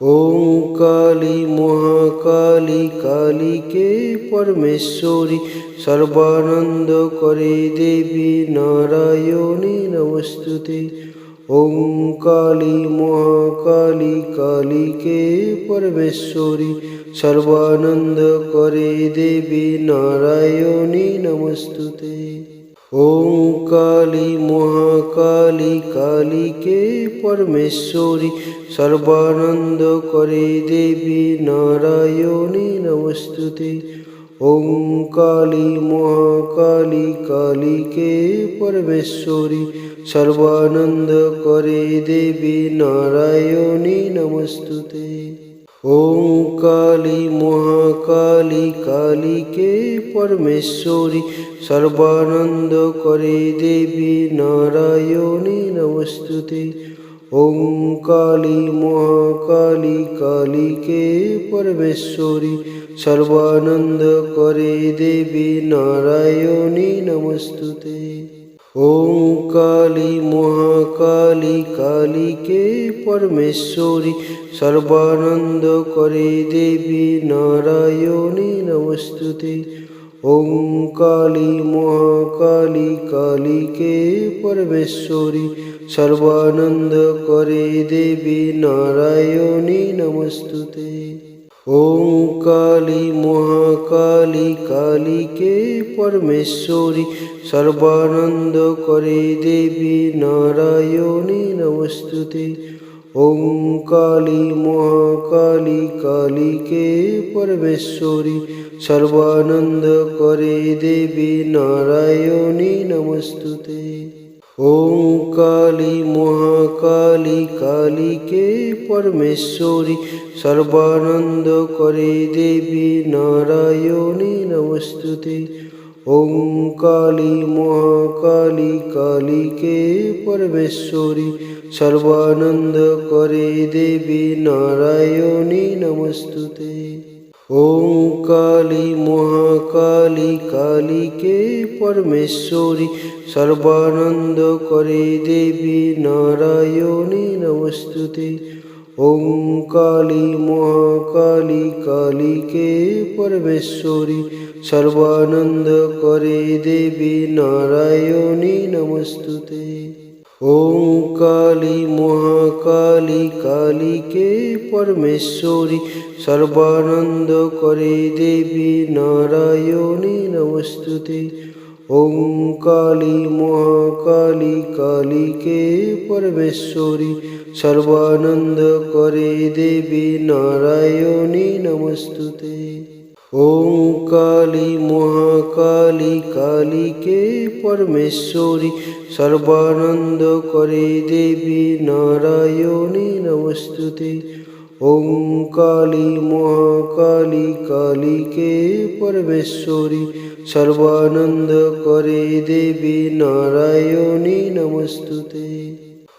ওম কালী মহাকালী, কালীকে পরমেশ্বরী, সর্বানন্দ করে দেবী নারায়ণী নমস্তুতে। ওম কালী মহাকালী, কালীকে পরমেশ্বরী, সর্বানন্দ করে দেবী নারায়ণী নমস্তুতে। ওম কালী মহাকালী কালীকে পরমেশ্বরী সর্বানন্দ করে দেবী নারায়ণী নমস্তুতে ওম কালী মহাকালী কালীকে পরমেশ্বরী সর্বানন্দ করে দেবী নারায়ণী নমস্তুতে ওম কালী মহাকালী কালীকে পরমেশ্বরী সর্বানন্দ করে দেবী নারায়ণী নমস্তুতে ওম কালী মহাকালী কালীকে পরমেশ্বরী সর্বানন্দ করে দেবী নারায়ণী নমস্তুতে ওম কালী মহাকালী কালীকে পরমেশ্বরী সর্বানন্দ করে দেবী নারায়ণী, নমস্তুতে। ওম কালী, মহাকালী, কালীকে পরমেশ্বরী। সর্বানন্দ করে দেবী নারায়ণী, নমস্তুতে। ওম কালী, মহাকালী, কালীকে পরমেশ্বরী। সর্বানন্দ করে দেবী নারায়ণী, নমস্তুতে। ওম কালী মহাকালী কালীকে পরমেশ্বরী, সর্বানন্দ করে দেবী নারায়ণী নমস্তুতে। ওম কালী মহাকালী কালীকে পরমেশ্বরী, সর্বানন্দ করে দেবী নারায়ণী নমস্তুতে। ওম কালী মহাকালী কালীকে পরমেশ্বরী, সর্বানন্দ করে দেবী নারায়ণী নমস্তুতে। ওম কালী মহাকালী কালীকে পরমেশ্বরী, সর্বানন্দ করে দেবী নারায়ণী নমস্তুতে। ওম কালী মহাকালী কালীকে পরমেশ্বরী সর্বানন্দ করে দেবী নারায়ণী নমস্তুতে। ওম কালী, মহাকালী, কালীকে পরমেশ্বরী, সর্বানন্দ করে দেবী নারায়ণী নমস্তুতে। ওম কালী, মহাকালী, কালীকে পরমেশ্বরী, সর্বানন্দ করে দেবী নারায়ণী নমস্তুতে। ওম কালী মহাকালী কালীকে পরমেশ্বরী সর্বানন্দ করে দেবী নারায়ণী নমস্তুতে ওম কালী মহাকালী কালীকে পরমেশ্বরী সর্বানন্দ করে দেবী নারায়ণী নমস্তুতে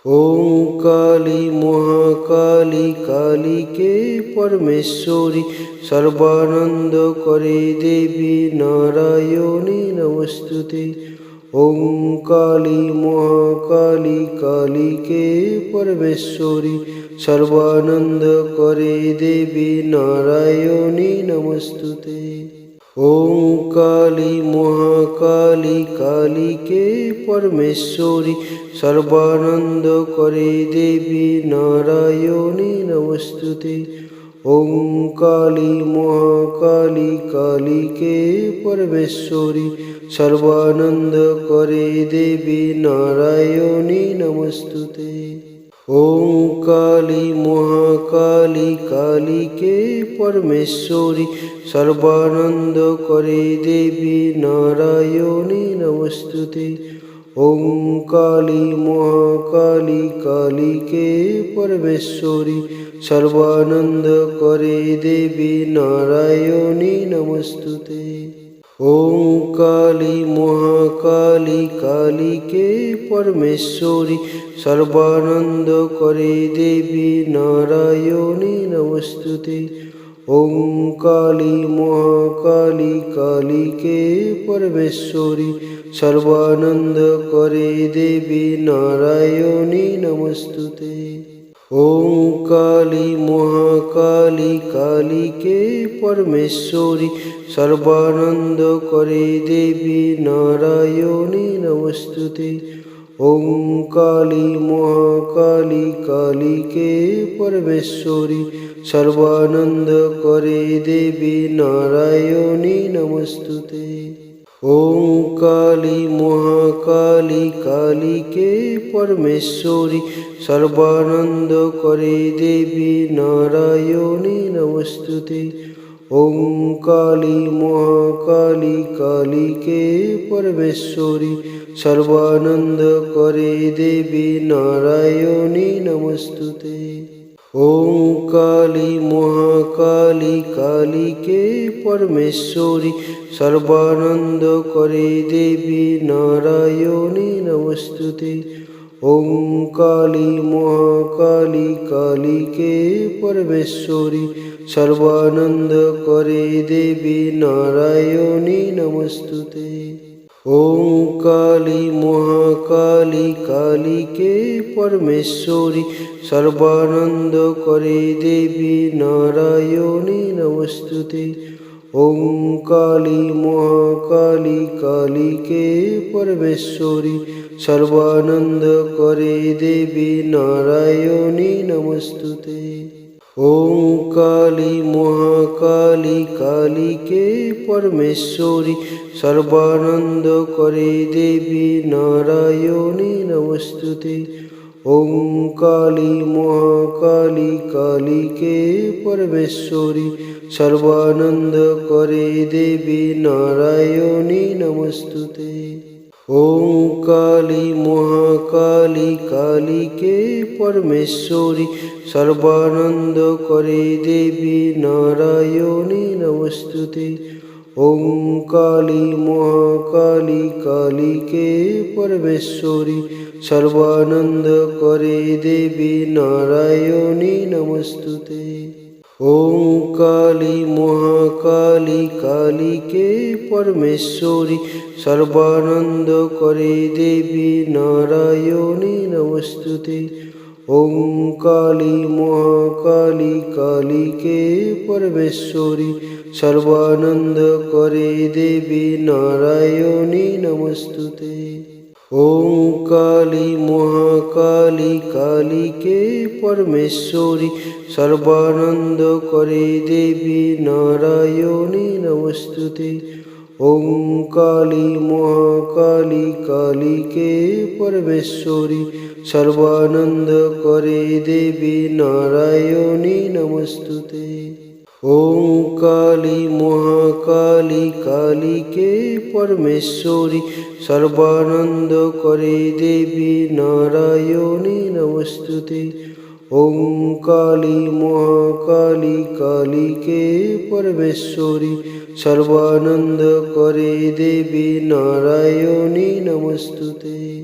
ওম কালী মহাকালী কালীকে পরমেশ্বরী সর্বানন্দ করে দেবী নারায়ণী নমস্তুতে ওম কালী মহাকালী কালীকে পরমেশ্বরী সর্বানন্দ করে দেবী নারায়ণী নমস্তুতে ওম কালী মহাকালী কালীকে পরমেশ্বরী সর্বানন্দ করে দেবী নারায়ণী নমস্তুতে ওম কালী মহাকালী কালীকে পরমেশ্বরী সর্বানন্দ করে দেবী নারায়ণী নমস্তুতে ওম কালী মহাকালী কালীকে পরমেশ্বরী, সর্বানন্দ করে দেবী নারায়ণী নমস্তুতে। ওম কালী, মহাকালী, কালীকে পরমেশ্বরী, সর্বানন্দ করে দেবী নারায়ণী নমস্তুতে। ওম কালী, মহাকালী, কালীকে পরমেশ্বরী, সর্বানন্দ করে দেবী নারায়ণী নমস্তুতে। ওম কালী মহাকালী কালীকে পরমেশ্বরী, সর্বানন্দ করে দেবী নারায়ণী নমস্তুতে। ওম কালী মহাকালী কালীকে পরমেশ্বরী, সর্বানন্দ করে দেবী নারায়ণী নমস্তুতে। ওম কালী মহাকালী কালীকে পরমেশ্বরী সর্বানন্দ করে দেবী নারায়ণী নমস্তুতে। ওম কালী, মহাকালী, কালীকে পরমেশ্বরী, সর্বানন্দ করে দেবী নারায়ণী নমস্তুতে। ওম কালী, মহাকালী, কালীকে পরমেশ্বরী, সর্বানন্দ করে দেবী নারায়ণী নমস্তুতে। ওম কালী মহাকালী কালীকে পরমেশ্বরী সর্বানন্দ করে দেবী নারায়ণী নমস্তুতে ওম কালী মহাকালী কালীকে পরমেশ্বরী সর্বানন্দ করে দেবী নারায়ণী নমস্তুতে ওম কালী মহাকালী কালীকে পরমেশ্বরী সর্বানন্দ করে দেবী নারায়ণী নমস্তুতে ওম কালী মহাকালী কালীকে পরমেশ্বরী সর্বানন্দ করে দেবী নারায়ণী নমস্তুতে ওম কালী মহাকালী কালীকে পরমেশ্বরী সর্বানন্দ করে দেবী নারায়ণী নমস্তুতে ওম কালী মহাকালী কালীকে পরমেশ্বরী সর্বানন্দ করে দেবী নারায়ণী নমস্তুতে ওম কালী মহাকালী কালীকে পরমেশ্বরী সর্বানন্দ করে দেবী নারায়ণী নমস্তুতে। ওম কালী, মহাকালী, কালীকে পরমেশ্বরী। সর্বানন্দ করে দেবী নারায়ণী নমস্তুতে। ওম কালী, মহাকালী, কালীকে পরমেশ্বরী। সর্বানন্দ করে দেবী নারায়ণী নমস্তুতে। ওম কালী মহাকালী কালীকে পরমেশ্বরী, সর্বানন্দ করে দেবী নারায়ণী নমস্তুতে। ওম কালী মহাকালী কালীকে পরমেশ্বরী, সর্বানন্দ করে দেবী নারায়ণী নমস্তুতে। ওম কালী মহাকালী কালীকে পরমেশ্বরী, সর্বানন্দ করে দেবী নারায়ণী নমস্তুতে। ওম কালী মহাকালী কালীকে পরমেশ্বরী, সর্বানন্দ করে দেবী নারায়ণী নমস্তুতে। ওম কালী মহাকালী কালীকে পরমেশ্বরী সর্বানন্দ করে দেবী নারায়ণী নমস্তুতে।